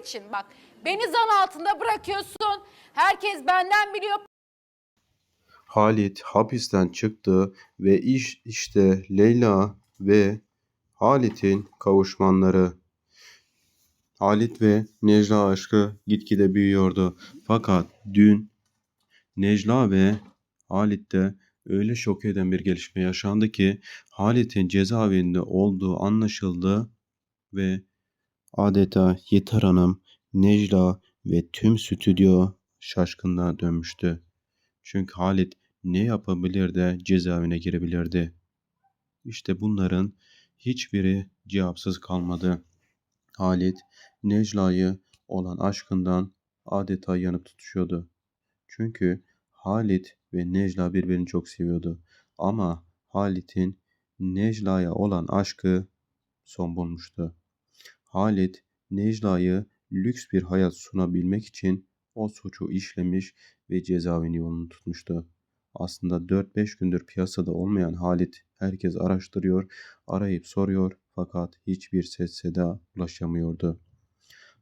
için bak beni zan altında bırakıyorsun. Herkes benden biliyor. Halit hapisten çıktı ve iş işte Leyla ve Halit'in kavuşmanları. Halit ve Necla aşkı gitgide büyüyordu. Fakat dün Necla ve Halit'te öyle şok eden bir gelişme yaşandı ki Halit'in cezaevinde olduğu anlaşıldı ve adeta Yeter Hanım, Necla ve tüm stüdyo şaşkınlığa dönmüştü. Çünkü Halit ne yapabilir de cezaevine girebilirdi. İşte bunların hiçbiri cevapsız kalmadı. Halit, Necla'yı olan aşkından adeta yanıp tutuşuyordu. Çünkü Halit ve Necla birbirini çok seviyordu. Ama Halit'in Necla'ya olan aşkı son bulmuştu. Halit, Necla'yı lüks bir hayat sunabilmek için o suçu işlemiş ve cezaevini yolunu tutmuştu. Aslında 4-5 gündür piyasada olmayan Halit herkes araştırıyor, arayıp soruyor fakat hiçbir ses seda ulaşamıyordu.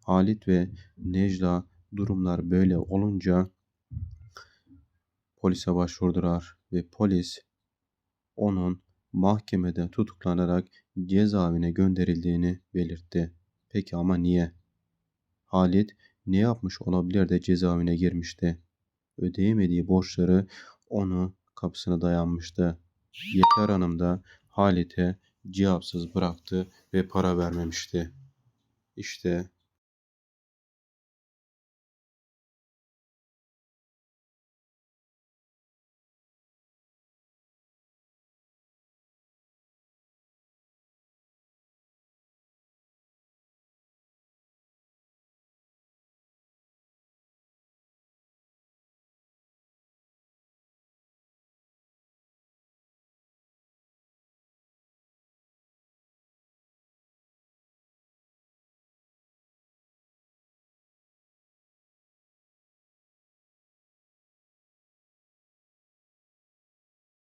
Halit ve Necla durumlar böyle olunca polise başvurdular ve polis onun mahkemede tutuklanarak cezaevine gönderildiğini belirtti. Peki ama niye? Halit ne yapmış olabilir de cezaevine girmişti? Ödeyemediği borçları onu kapısına dayanmıştı. Yeter Hanım da Halit'e cevapsız bıraktı ve para vermemişti. İşte